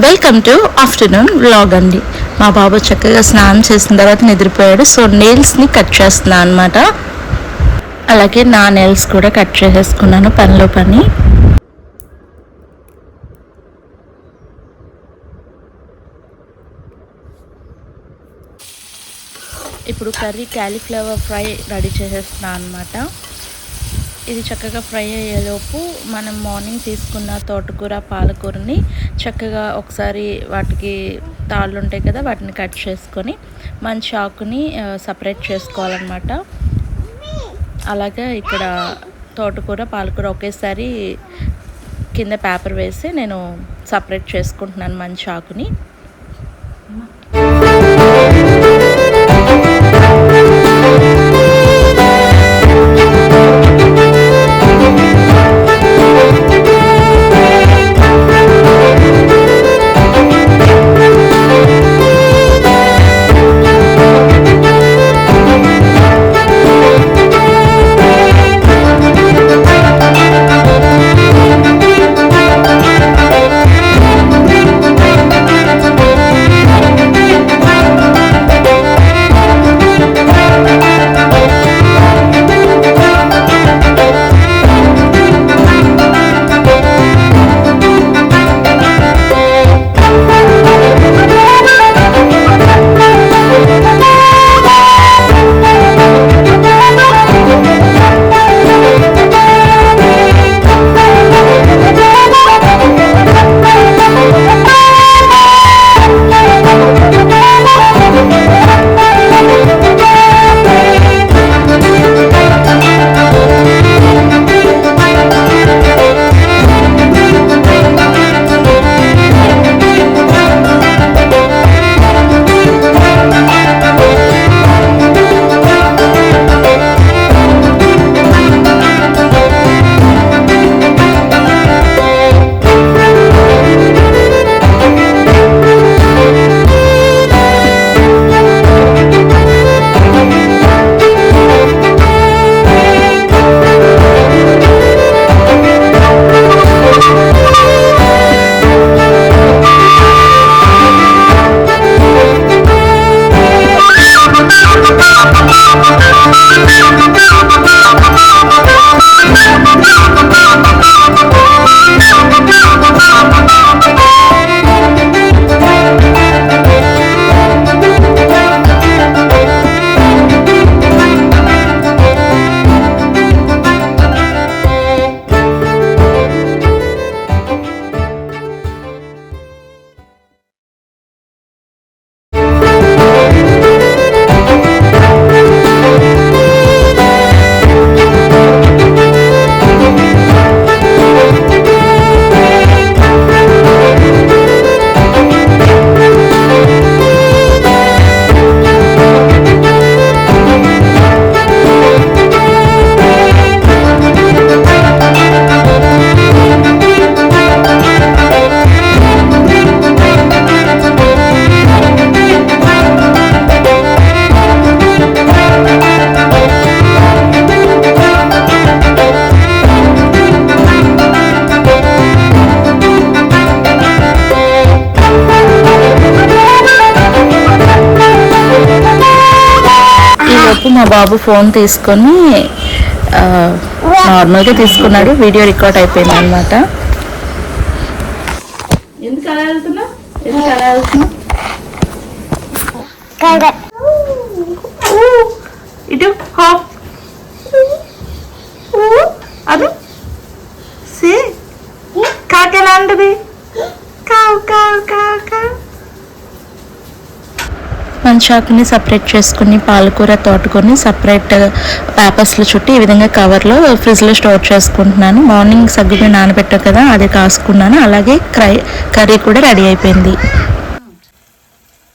Welcome to afternoon vlog అండి. మా బాబు చక్కగా స్నానం చేసిన తర్వాత నిద్రపోయాడు. సో నెయిల్స్ని కట్ చేస్తున్నాను అనమాట అలాగే నా నెయిల్స్ కూడా కట్ చేసేసుకున్నాను పనిలో పని. ఇప్పుడు కర్రీ క్యాలీఫ్లవర్ ఫ్రై రెడీ చేసేస్తున్నాను అనమాట ఇది చక్కగా ఫ్రై అయ్యేలోపు మనం మార్నింగ్ తీసుకున్న తోటకూర పాలకూరని చక్కగా ఒకసారి వాటికి తాళ్ళు ఉంటాయి కదా వాటిని కట్ చేసుకొని మంచి ఆకుని సపరేట్ చేసుకోవాలన్నమాట. అలాగే ఇక్కడ తోటకూర పాలకూర ఒకేసారి కింద పేపర్ వేసి నేను సపరేట్ చేసుకుంటున్నాను మంచి ఆకుని. ఈలోపు మా బాబు ఫోన్ తీసుకొని నార్మల్గా తీసుకున్నాడు. వీడియో రికార్డ్ అయిపోయింది అనమాట ఎందుకు అలా వెళ్తున్నా ఎందుకు అలా వెళ్తున్నా ఇటు హాప్ అది. సి. కాకి ఉంటుంది? మంచాకుని సపరేట్ చేసుకుని పాలకూర తోటకొని సపరేట్ పేపర్స్లో చుట్టి ఈ విధంగా కవర్లో ఫ్రిడ్జ్లో స్టోర్ చేసుకుంటున్నాను. మార్నింగ్ సగ్గుబి నానబెట్టా కదా అది కాసుకున్నాను. అలాగే క్రై కర్రీ కూడా రెడీ అయిపోయింది.